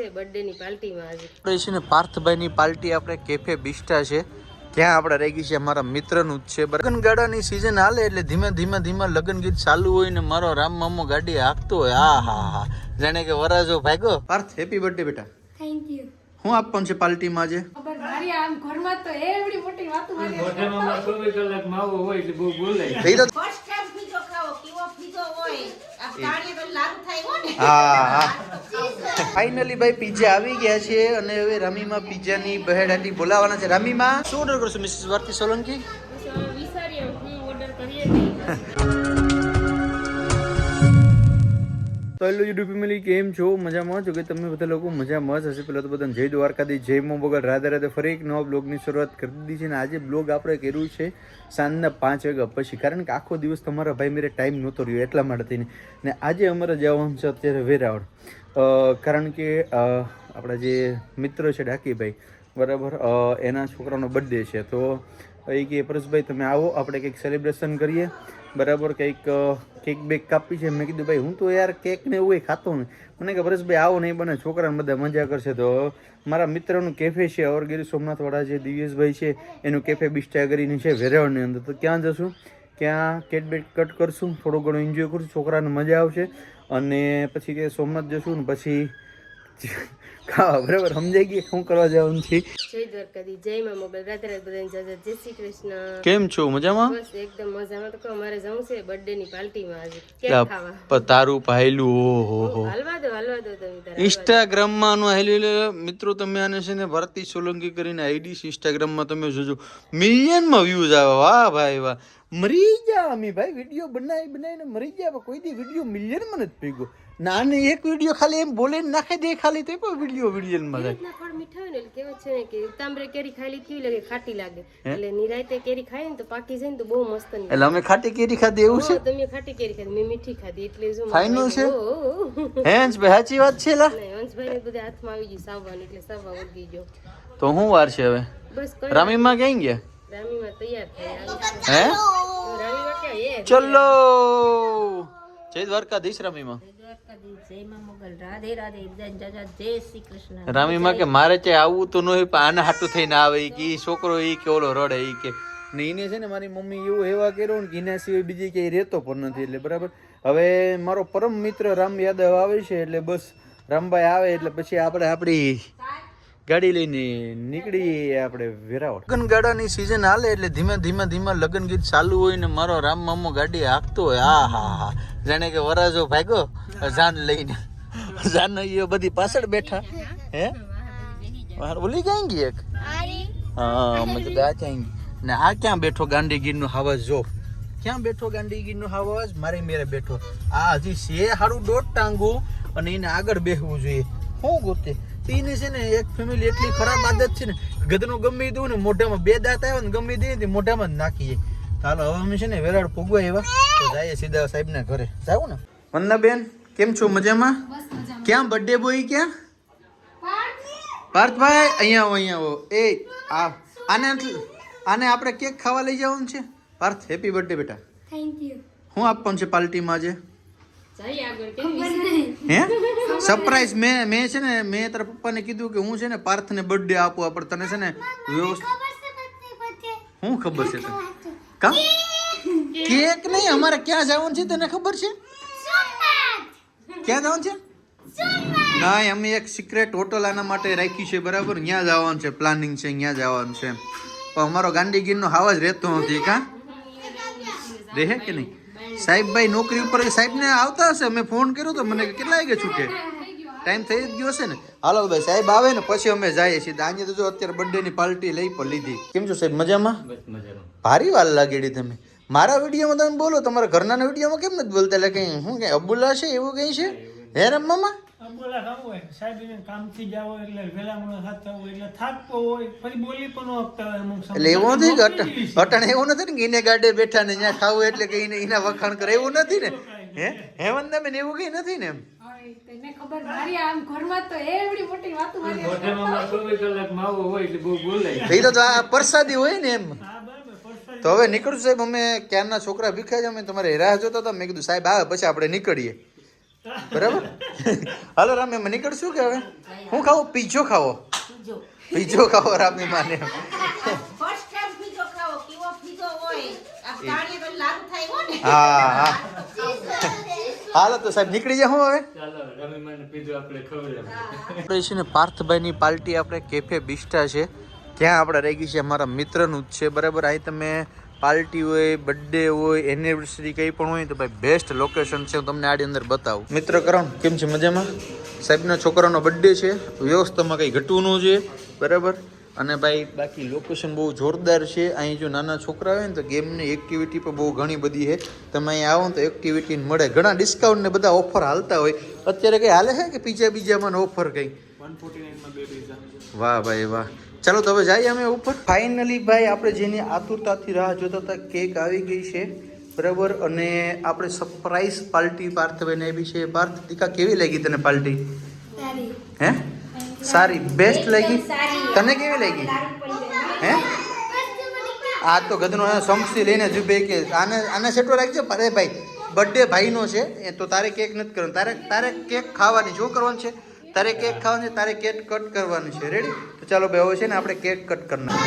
છે બર્થડે ની પાર્ટીમાં આજે. આપણે છે ને પાર્થભાઈની પાર્ટી આપણે કેફે બિસ્ટા છે. ત્યાં આપણે રહી ગઈ છે અમારા મિત્રનું જ છે. લગન ગાડાની સિઝન હાલે એટલે ધીમે ધીમે ધીમે લગન ગીત ચાલુ હોય ને મારો રામ મામો ગાડી હાંકતો હોય. આ હા હા જાણે કે વરાજો ભાગો પાર્થ હેપી બર્થડે બેટા. થેન્ક યુ શું આપવાનું છે પાર્ટીમાં આજે? ખબર મારી આમ ઘરમાં તો એવડી મોટી વાતો મારી મોઢામાં ચોવીસ કલાક માવો હોય એટલે બહુ બોલાય ફર્સ્ટ ટાઈમ પીઝો ખાવો કેવો પીઝો હોય આ પાણી તો લાગુ થાય હો ને. હા હા. ફાઇનલી ભાઈ પીઝા આવી ગયા છે અને હવે રમીમાં પીઝાની બહેડાટી બોલાવવાના છે. રમીમાં શું ઓર્ડર કરશો મિસિસ ભારતી સોલંકી? તો હેલો યુટ્યુબ ફેમિલી કેમ છો? મજામાં? છો કે તમે બધા લોકો મજામાં જ હશે. પહેલાં તો બધાને જય દ્વારકાથી જય મો બગલ રાધે રાધે ફરી એક નવા બ્લોગની શરૂઆત કરી દીધી છે અને આજે બ્લોગ આપણે કર્યું છે સાંજના પાંચ વાગ્યા પછી. કારણ કે આખો દિવસ તમારા ભાઈ મેરે ટાઈમ નહોતો રહ્યો એટલા માટે થઈને. ને આજે અમારે જવાનું છે અત્યારે વેરાવળ. કારણ કે આપણા જે મિત્ર છે ડાકીભાઈ, બરાબર એના છોકરાનો બર્થડે છે. તો એ કે, પરેશભાઈ, તમે આવો, આપણે કંઈક સેલિબ્રેશન કરીએ. બરાબર કંઈક કેક બેક કાપી છે. મેં કીધું, ભાઈ, હું તો યાર કેક ને એવું ખાતો ને મને કે, પરેશભાઈ, આવો નહીં બને, છોકરાને બધા મજા કરશે. તો મારા મિત્રનું કેફે છે, અવરગીરી સોમનાથવાળા જે દિવ્યેશભાઈ છે, એનું કેફે બિસ્ટા કરીને છે, વેરાવળની અંદર. તો ક્યાં જશું? ક્યાં કેટ બેટ કટ કરશું? થોડું ઘણું એન્જોય કરશું, છોકરાને મજા આવશે. અને પછી કે સોમનાથ જશું ને પછી ખાવા બરાબર? સમજાઈ ગઈ? શું કરવા જવાનું છે? જય દ્વારકાધી જય માં મોબાઈલ. રાધે બધાને જય જય શ્રી કૃષ્ણ. કેમ છો? મજામાં? બસ એકદમ મજામાં. તો કહો મારે જવું છે બર્થડે ની પાર્ટીમાં આજે. કેક ખાવા? તારું પાયલું ઓહો હો. હાલવા દો હાલવા દો તમે તારા ઇન્સ્ટાગ્રામમાં આનું હાલ્યું મિત્રો તમે આને છે ને ભારતી સોલંકી કરીને આઈડી છે ઇન્સ્ટાગ્રામમાં તમે જોજો. મિલિયનમાં વ્યૂઝ આવે. વાહ ભાઈ વાહ. મરી ગયા અમે ભાઈ. વીડિયો બનાવી બનાવીને મરી ગયા કોઈ દી વીડિયો મિલિયનમાં નથી ભેગો. નાને એક વીડિયો ખાલી એમ બોલે નાખે દે ખાલી તો પણ વીડિયો મિલિયનમાં જાય રીતના ફળ મીઠા હોય ને એટલે કહેવત છે ને કે ઉતામરે કેરી ખાલી કેવી લાગે ખાટી લાગે. એટલે નિરાયતે કેરી ખાય ને તો પાકી જાય ને તો બહુ મસ્ત નીકળે. એટલે અમે ખાટી કેરી ખાધી એવું છે? તમે ખાટી કેરી ખાધી મેં મીઠી ખાધી એટલે જો ફાઈનલ છે? હેન્સ ભાઈ સાચી વાત છે લા? હંસભાઈ ને બધા હાથમાં આવી ગયું સાવવાનું એટલે સાવવા ઉડી ગયો. તો હું વાર છે હવે? બસ રામીમાં ક્યાં ગયા? રામીમાં તૈયાર થયા. હે? રામીમાં ક્યાં? એ ચલો! જય દ્વારકાધીશ રામીમાં રામીમાં કે મારે તે આવવું તો નહીં પણ આને હાટું થઈને આવે કે ઈ છોકરો ઈ કે ઓલો રડે ઈ કે. ને એને છે ને મારી મમ્મી એવું એવા કર્યો ને કે એના સિવાય બીજી ક્યાંય રહેતો પણ નથી એટલે બરાબર. હવે મારો પરમ મિત્ર રામ યાદવ આવે છે એટલે બસ રામભાઈ આવે એટલે પછી આપણે આપણી ગાડી લઈને નીકળી આપણે વેરાવળ. લગ્ન ગાડાની સિઝન હાલે એટલે ધીમે ધીમે ધીમે લગન ગીત ચાલુ હોય ને મારો રામ મામો ગાડી હાંકતો હોય. આ હા હા. જાણે કે વરાજો ભાગ્યો જાન લઈને. જાન એ બધી પાછળ બેઠા. હે? ઓલી ક્યાં ગઈ એક? હા મેં કીધું આ ક્યાં ને આ ક્યાં બેઠો ગાંડીગીરનો હવાજ જો. ક્યાં બેઠો ગાંડીગીરનો હવાજ? મારી મેરે બેઠો. આ હજી છે હારું દોઢ ટાંગું અને એને આગળ બેસવું જોઈએ. શું ગોતે? એને છે ને એક ફેમિલી એટલી ખરાબ આદત છે ને ગધનું ગમી દઉં ને મોઢામાં બે દાંત આવે ને ગમે દઈએ ને મોઢામાં જ નાખીએ. ચાલો હવે અમે છે ને વેરાડ પૂગવા એવા તો જઈએ સીધા સાહેબના ઘરે. જાવું ને. વંદના બેન કેમ છો? મજામાં? ક્યાં બર્થડે બોય ક્યાં? પાર્થભાઈ અહીંયા આવો અહીંયા આવો. એ આ આને આને આપણે કેક ખાવા લઈ જવાનું છે? પાર્થ હેપી બર્થડે બેટા. થેન્ક યુ શું આપવાનું છે પાર્ટીમાં આજે? જઈ આગળ હે? સરપ્રાઈઝ મેં મેં છે ને મેં તારા પપ્પાને કીધું કે હું છે ને પાર્થને બર્થડે આપું આપણે તને છે ને વ્યવસ્થિત શું ખબર છે તને? કા? કેક નહીં, અમારે ક્યાં જવાનું છે તને ખબર છે? ક્યાં જવાનું છે? ના અમે એક સિક્રેટ હોટલ આના માટે રાખી છે, બરાબર? ત્યાં જવાનું છે પ્લાનિંગ છે ત્યાં જવાનું છે. પણ અમારો ગાંધીગીરનો હાવ જ રહેતો નથી, કા? રહે કે નહીં? સાહેબભાઈ નોકરી ઉપર, સાહેબને આવતા હશે, મેં ફોન કર્યો તો મને કેટલા વાગે છૂટે? ટાઈમ થઈ જ ગયો છે ને? હાલો ભાઈ સાહેબ આવે ને પછી અમે જઈએ છીએ. આજે તો જો અત્યારે બર્થડે ની પાર્ટી લઈ પણ લીધી. કેમ છો સાહેબ મજામાં? મજામાં. ભારી વાલ લાગેડી તમે. મારા વિડીયોમાં તમે બોલો તમારા ઘરના વિડીયોમાં કેમ નથી બોલતા? એટલે કઈ શું કઈ અબુલા છે એવું કઈ છે? હે રમવામાં અંબોલા ખાવું હોય. સાહેબ એને કામથી જાવ એટલે વેલા મોડા થતા હોય એટલે થાકતો હોય. પછી બોલી પણ આપતા હોય અમુક એટલે એવું નથી. અટાણે એવું ને કે એને ગાડે બેઠા ને ત્યાં ખાવું એટલે કે એને એના વખાણ કરે એવું નથી ને? હે? હેવંત બેન એવું કઈ નથી ને એમ? તને ખબર મારી આમ ઘરમાં તો એવડી મોટી વાતો મારી મોઢામાં ચોવીસ કલાક માવો હોય એટલે બહુ બોલાય એ તો આ પ્રસાદી હોય ને એમ. હા બરાબર પરસાદી. તો હવે નીકળું સાહેબ અમે ક્યારના છોકરા ભીખાય છે અમે તમારે રાહ જોતા હતા. મેં કીધું સાહેબ આવે પછી આપણે નીકળીએ. બરાબર? હાલો રામી માં નીકળશું કે હવે? હું ખાવું પીઝો ખાવો. પીજો. પીઝો ખાવો રામી માને. ફર્સ્ટ ટાઈમ પીજો ખાવો કેવો પીજો હોય. આ પાણી તો લાગુ થાય હો ને. હા હા. હાલો તો સાહેબ નીકળી જાય હું હવે? આપણે છે ને પાર્થભાઈની પાર્ટી આપણે કેફે બિસ્ટા છે. ત્યાં આપણે રહી ગઈ છે અમારા મિત્રનું જ છે બરાબર? અહીં તમે પાર્ટી હોય બર્થડે હોય એનિવર્સરી કંઈ પણ હોય તો ભાઈ બેસ્ટ લોકેશન છે હું તમને આડી અંદર બતાવું. મિત્ર કરણ કેમ છે મજામાં? સાહેબના છોકરાનો બર્થડે છે વ્યવસ્થામાં કંઈ ઘટવું ન જોઈએ બરાબર? અને ભાઈ બાકી લોકેશન બહુ જોરદાર છે. અહીં જો નાના છોકરા હોય ને તો ગેમની એક્ટિવિટી પણ બહુ ઘણી બધી છે. તમે અહીં આવો ને તો એક્ટિવિટી મળે. ઘણા ડિસ્કાઉન્ટ ને બધા ઓફર હાલતા હોય. અત્યારે કંઈ હાલે છે કે બીજા બીજામાં ઓફર કંઈ? વાહ ભાઈ વાહ. ચાલો તો હવે જઈએ અમે ઉપર. ફાઇનલી ભાઈ આપણે જેની આતુરતાથી રાહ જોતા હતા કેક આવી ગઈ છે. બરાબર? અને આપણે સરપ્રાઈઝ પાર્ટી પાર્થભાઈને બી છે. પાર્થ દીકા કેવી લાગી તને પાર્ટી? હે? સારી બેસ્ટ લાગી? તને કેવી લાગી? હે આ તો ગધનો સમસી લઈને જુબે કે આને આને સેટો રાખજો અરે ભાઈ બર્થડે ભાઈનો છે એ તો તારે કેક નથી કરવાનું. તારે તારે કેક ખાવાની શું કરવાનું છે? તારે કેક ખાવાની છે તારે કેક કટ કરવાની છે. રેડી તો ચાલો ભાઈ હવે છે ને આપણે કેક કટ કરના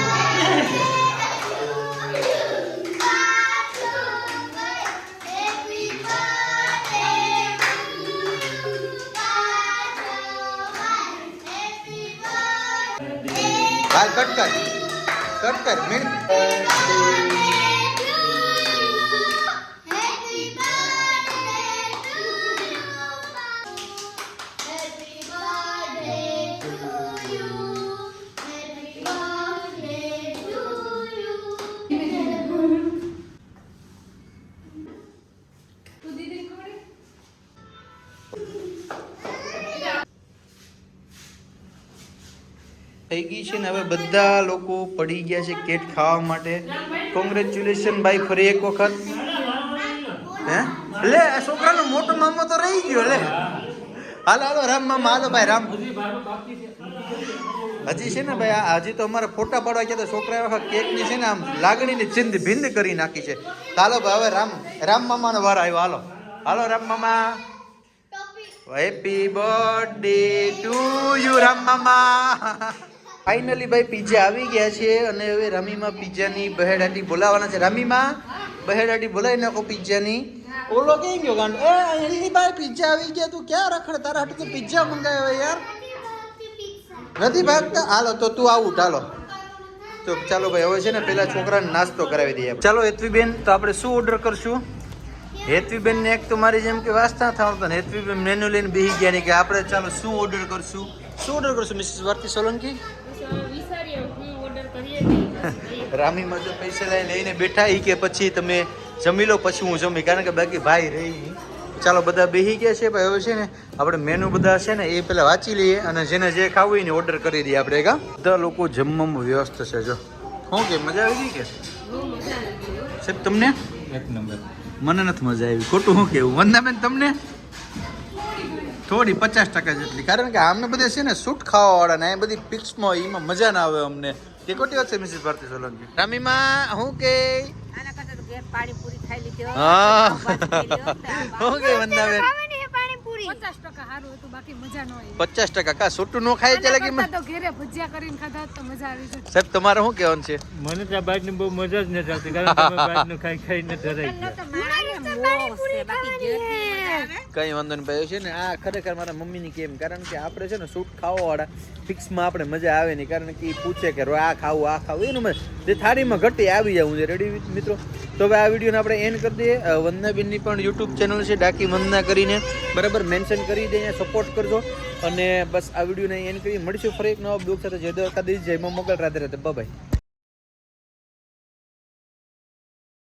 હાલ કટ કર. કટ કર મીણ થઈ ગઈ છે ને હવે બધા લોકો પડી ગયા છે કેક ખાવા માટે. કોંગ્રેચ્યુલેશન ભાઈ ફરી એક વખત. હે? લે છોકરાનો મોટો મામો તો રહી ગયો લે. હાલો હાલો રામ મામા હાલો ભાઈ રામ. હજી છે ને ભાઈ હજી તો અમારે ફોટા પાડવા ગયા તો છોકરા વખત કેકની છે ને આમ લાગણીની ચિંદ ભિન્ન કરી નાખી છે. ચાલો ભાઈ હવે રામ રામ મામાનો વાર આવ્યો હાલો. હાલો રામ મામા. Happy birthday to you Ram મામા. ફાઇનલી ભાઈ પીઝા આવી ગયા છે અને હવે રમીમાં પીઝાની બહેડાટી બોલાવવાના છે. રમીમાં બહેડાટી બોલાવી નાખો પીઝાની ઓલો ક્યાં ગયો ગાંડો? એ અહીં ભાઈ પીઝા આવી ગયા. તું ક્યાં રખડ? તારા હાટું તો પીઝા મંગાવ્યો યાર. નથી ભાગતા? હાલો, તો તું આવું ચાલો તો ચાલો ભાઈ, હવે છે ને પેલા છોકરાને નાસ્તો કરાવી દઈએ ચાલો, હેતવીબેન, તો આપણે શું ઓર્ડર કરશું? હેતવીબેન ને એક તો મારી જેમ કે વાસ્તા થવાનું ને હેતવીબેન મેનુ લઈને બેસી ગયા ને કે આપણે ચાલો શું ઓર્ડર કરશું? શું ઓર્ડર કરશું મિસિસ ભારતી સોલંકી રામીમાં જો પૈસા લઈ લઈને બેઠા એ કે પછી તમે જમી લો પછી હું જમી. કારણ કે બાકી ભાઈ રહી. ચાલો બધા બેસી ગયા છે ભાઈ હવે છે ને આપણે મેનુ બધા છે ને એ પેલા વાંચી લઈએ અને જેને જે ખાવું હોય ને ઓર્ડર કરી દઈએ આપણે કા? બધા લોકો જમવામાં વ્યસ્ત છે જો. શું કે મજા આવી ગઈ કે? બહુ. સાહેબ તમને? એક નંબર મને નથી મજા આવી. ખોટું શું કેવું? વંદાબેન તમને? થોડી પચાસ ટકા જેટલી. કારણ કે આમને બધે છે ને સૂટ ખાવાવાળા ને એ બધી પિક્સમાં એમાં મજા ના આવે અમને. તે કોટી વાત છે મિસિસ ભારતી સોલંકી રામીમાં હું કે? આના કરતા તો ઘેર પાણીપુરી ખાઈ લીધી. હા ખાઈ ને કે વંદાબેન પચાસ ટકા ન કા? સૂટું નો ખાય એટલે કે ઘેરે ભજીયા કરીને ખાધા તો મજા આવી જાય સાહેબ તમારે શું કહેવાનું છે? મને તો આ ની બહુ મજા જ નથી આવતી કારણ કે બાઈકનું ખાઈ ખાઈને ધરાઈ ગયા. કઈ વાંધો નહીં ભાઈ છે ને? આ ખરેખર મારા મમ્મીની કેમ? કારણ કે આપણે છે ને સૂટ ખાવા વાળા ફિક્સમાં આપણે મજા આવે નહીં. કારણ કે એ પૂછે કે "રો, આ ખાવું આ ખાવું? એનું મેં જે થાળીમાં ઘટી આવી જાઉં છે રેડી મિત્રો. તો હવે આ વિડીયોને આપણે એન્ડ કરી દઈએ. વંદનાબેનની પણ યુટ્યુબ ચેનલ છે ડાકી વંદના કરીને. બરાબર? મેન્શન કરી દઈએ સપોર્ટ કરજો. અને બસ આ વિડીયોને એન્ડ કરી મળીશું ફરી એક નવા બ્લોગ સાથે. જય દ્વારકાધીશ જય મોગલ. રાધે રાધે. બાય